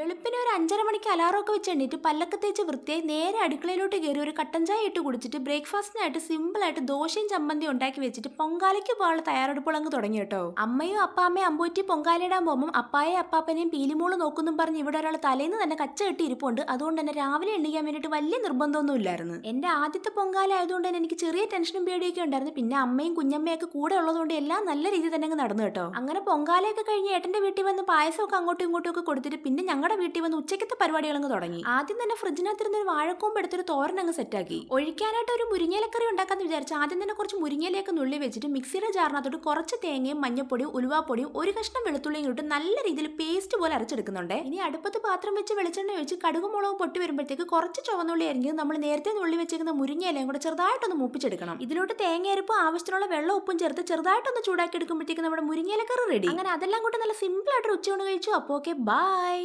വെളുപ്പിന് ഒരു അഞ്ചര മണിക്ക് അലാറമൊക്കെ വെച്ച് എണ്ണീറ്റ് പല്ലൊക്കെ തേച്ച് വൃത്തിയായി നേരെ അടുക്കളയിലോട്ട് കയറി ഒരു കട്ടൻ ചായ ഇട്ട് കുടിച്ചിട്ട് ബ്രേക്ക്ഫാസ്റ്റിനായിട്ട് സിമ്പിളായിട്ട് ദോശയും ചമ്മന്തി ഉണ്ടാക്കി വെച്ചിട്ട് പൊങ്കാലയ്ക്ക് പോകാനുള്ള തയ്യാറെടുപ്പുകൾ അങ്ങ് തുടങ്ങി കേട്ടോ. അമ്മയും അപ്പാമ്മയും അമ്പൂറ്റി പൊങ്കാലയിടാൻ പോകുമ്പോൾ അപ്പായെ അപ്പാപ്പനെയും പീലിമോൾ നോക്കുന്നും പറഞ്ഞ് ഇവിടെ ഒരാൾ തലേന്ന് തന്നെ കച്ച കെട്ടി ഇരിപ്പുണ്ട്. അതുകൊണ്ട് തന്നെ രാവിലെ എണ്ണിക്കാൻ വേണ്ടിയിട്ട് വലിയ നിർബന്ധമൊന്നും ഇല്ലായിരുന്നു. എന്റെ ആദ്യത്തെ പൊങ്കാല ആയതുകൊണ്ട് തന്നെ എനിക്ക് ചെറിയ ടെൻഷനും പേടിയൊക്കെ ഉണ്ടായിരുന്നു. പിന്നെ അമ്മയും കുഞ്ഞമ്മയൊക്കെ കൂടെ ഉള്ളതുകൊണ്ട് എല്ലാം നല്ല രീതിയിൽ തന്നെ അങ്ങ് നടന്നു കേട്ടോ. അങ്ങനെ പൊങ്കാലയൊക്കെ കഴിഞ്ഞ് ഏട്ടന്റെ വീട്ടിൽ വന്ന് പായസമൊക്കെ അങ്ങോട്ടും ഇങ്ങോട്ടും ഒക്കെ കൊടുത്തിട്ട് പിന്നെ ഞങ്ങളുടെ വീട്ടിൽ വന്ന് ഉച്ചക്കത്തെ പരിപാടികൾ അങ്ങ് തുടങ്ങി. ആദ്യം തന്നെ ഫ്രിഡ്ജിനകത്തിരുന്ന് ഒരു വാഴക്കൂമ്പ് എടുത്തൊരു തോരൻ അങ്ങ് സെറ്റാക്കി ഒഴിക്കാനായിട്ട് ഒരു മുരിങ്ങയിലക്കറി ഉണ്ടാക്കാന്ന് വിചാരിച്ചു ആദ്യം തന്നെ കുറച്ച് മുരിങ്ങയിലയൊക്കെ നുള്ളി വെച്ചിട്ട് മിക്സിയുടെ ജാറിനകത്തോട്ട് കുറച്ച് തേങ്ങയും മഞ്ഞപ്പൊടിയും ഉലുവാപ്പൊടിയും ഒരു കഷ്ണം വെളുത്തുള്ളിയും ഇട്ട് നല്ല രീതിയിൽ പേസ്റ്റ് പോലെ അരച്ചെടുക്കുന്നുണ്ട്. ഇനി അടുപ്പത്ത് പാത്രം വെച്ച് വെളിച്ചെണ്ണ ഒഴിച്ച് കടുകും മുളകും പൊട്ടി വരുമ്പോഴത്തേക്ക് കുറച്ച് ചുവന്നുള്ളി അരിഞ്ഞ് നമ്മൾ നേരത്തെ നുള്ളി വെച്ചിരിക്കുന്ന മുരിങ്ങയിലയും കൂടെ ചെറുതായിട്ടൊന്ന് മൂപ്പിച്ചെടുക്കണം. ഇതിലോട്ട് തേങ്ങയരപ്പും ആവശ്യത്തിനുള്ള വെള്ളം ഉപ്പും ചേർത്ത് ചെറുതായിട്ടൊന്ന് ചൂടാക്കി എടുക്കുമ്പോഴത്തേക്ക് നമ്മുടെ മുരിങ്ങയിലക്കറി റെഡി അങ്ങനെ അതെല്ലാം കൂടെ നല്ല സിമ്പിൾ ആയിട്ട് ഉച്ചയൂണ് കഴിച്ചു. അപ്പോൾ ഓക്കെ ബൈ